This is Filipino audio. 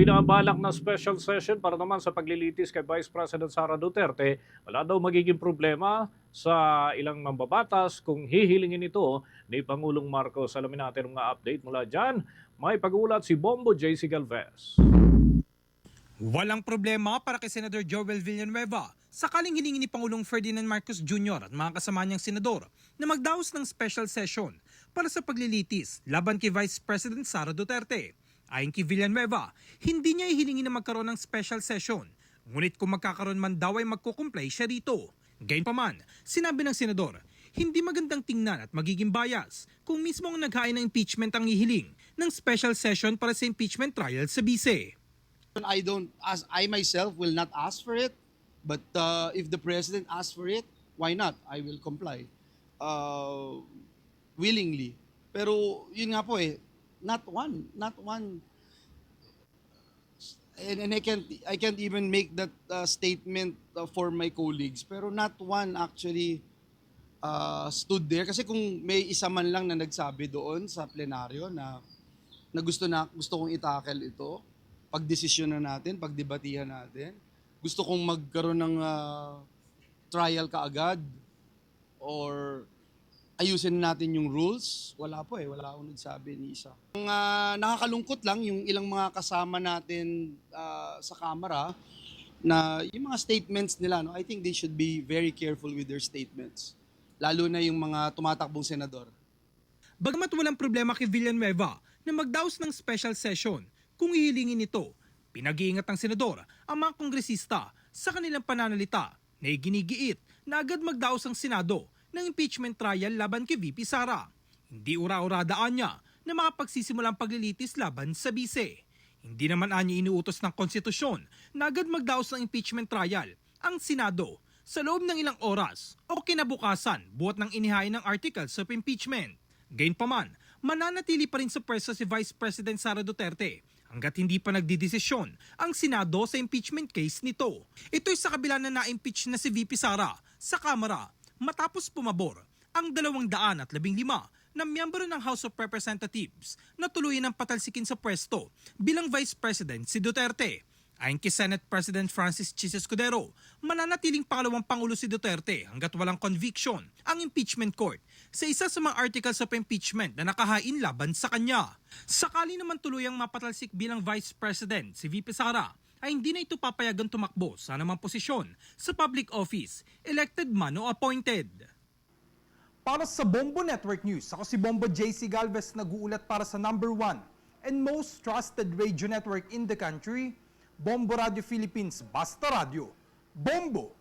binabalak na special session para naman sa paglilitis kay Vice President Sara Duterte, wala daw magiging problema sa ilang mambabatas kung hihilingin ito ni Pangulong Marcos. Alamin natin mga update mula dyan. May pag-uulat si Bombo JC Galvez. Walang problema para kay Senator Joel Villanueva sakaling hiningi ni Pangulong Ferdinand Marcos Jr. at mga kasama niyang senador na magdaos ng special session para sa paglilitis laban kay Vice President Sara Duterte. Ayon kay Villanueva, hindi niya ihilingi na magkaroon ng special session. Ngunit kung magkakaroon man daw ay magkukumplay siya rito. Gayunpaman, sinabi ng senador, hindi magandang tingnan at magiging bias kung mismo ang naghain ng impeachment ang hihiling ng special session para sa impeachment trial sa bise. I don't as I myself will not ask for it, but uh, if the president asks for it, why not? I will comply uh, willingly. Pero yun nga po eh, not one, not one. And, and I can't I can't even make that uh, statement uh, for my colleagues. Pero not one actually uh, stood there kasi kung may isa man lang na nagsabi doon sa plenaryo na na gusto na gusto kong itakel ito, pagdesisyon na natin, pagdebatihan natin. Gusto kong magkaroon ng ah, trial kaagad or ayusin natin yung rules. Wala po eh, wala akong nagsabi ni isa. Ang ah, nakakalungkot lang yung ilang mga kasama natin ah, sa Kamara na yung mga statements nila, no, I think they should be very careful with their statements. Lalo na yung mga tumatakbong senador. Bagamat walang problema kay Villanueva na magdaos ng special session kung ihilingin nito, pinag-iingat ng senador ang mga kongresista sa kanilang pananalita na iginigiit na agad magdaos ang Senado ng impeachment trial laban kay VP Sara. Hindi ura-uradaan niya na makapagsisimula ang paglilitis laban sa bise. Hindi naman anya inuutos ng konstitusyon na agad magdaos ng impeachment trial ang Senado sa loob ng ilang oras o kinabukasan buhat ng inihain ng articles of impeachment. Gayunpaman, mananatili pa rin sa pwesto si Vice President Sara Duterte hanggat hindi pa nagdidesisyon ang Senado sa impeachment case nito. Ito'y sa kabila na na-impeach na si VP Sara sa Kamara matapos pumabor ang 215 na miyembro ng House of Representatives na tuluyan ng patalsikin sa pwesto bilang Vice President si Duterte. Ayon kay Senate President Francis Chis Escudero, mananatiling pangalawang Pangulo si Duterte hanggat walang conviction ang impeachment court sa isa sa mga articles of impeachment na nakahain laban sa kanya. Sakali naman tuluyang mapatalsik bilang Vice President si VP Sara, ay hindi na ito papayagan tumakbo sa anumang posisyon sa public office, elected man o appointed. Para sa Bombo Network News, ako si Bombo JC Galvez nag-uulat para sa number one and most trusted radio network in the country, Bombo Radio Philippines Basta Radio. Bombo!